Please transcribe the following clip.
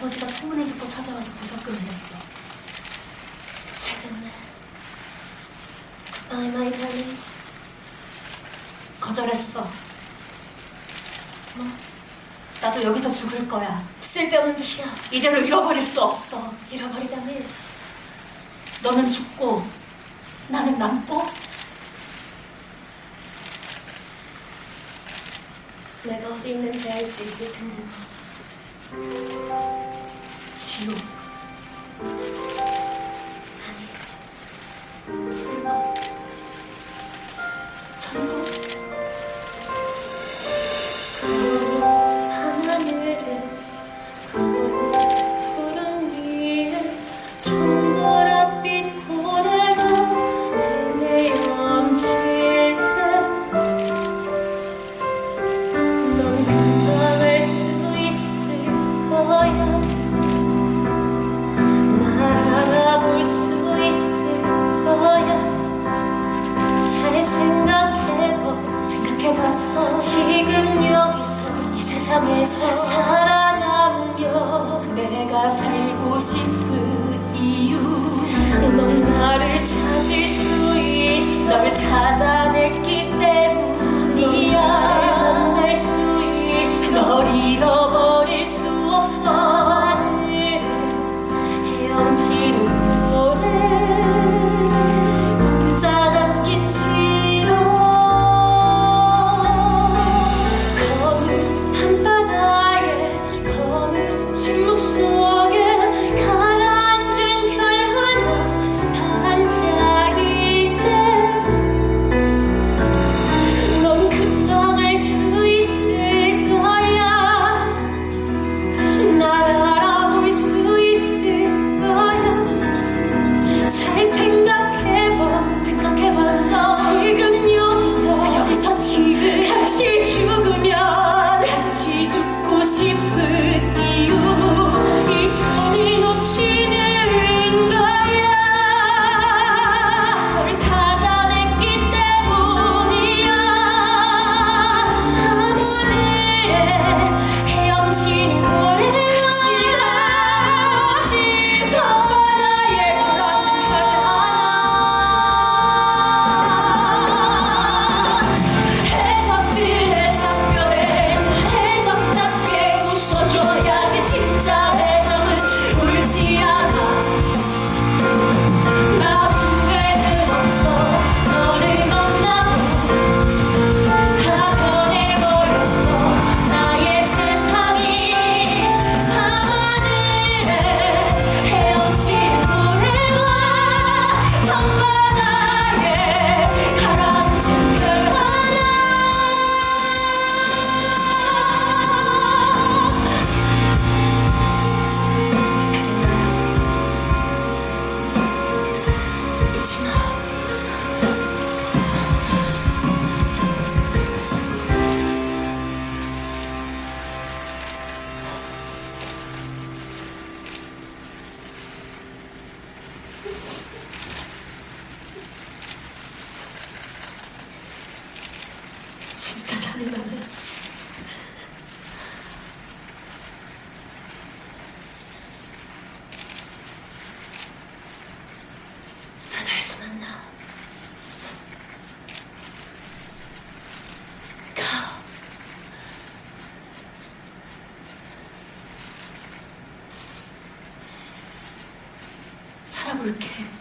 아버지가 소문을 듣고 찾아와서 구속금 내렸어. 잘 됐네. 아이 마이 달리 거절했어. 뭐? 나도 여기서 죽을 거야. 쓸데없는 짓이야. 이대로 잃어버릴 수 없어. 잃어버리다니. 너는 죽고 나는 남고 내가 어디 있는지 알 수 있을 텐데. Look. 진짜 잔인하네. 바다에서 만나. 가. 살아볼게.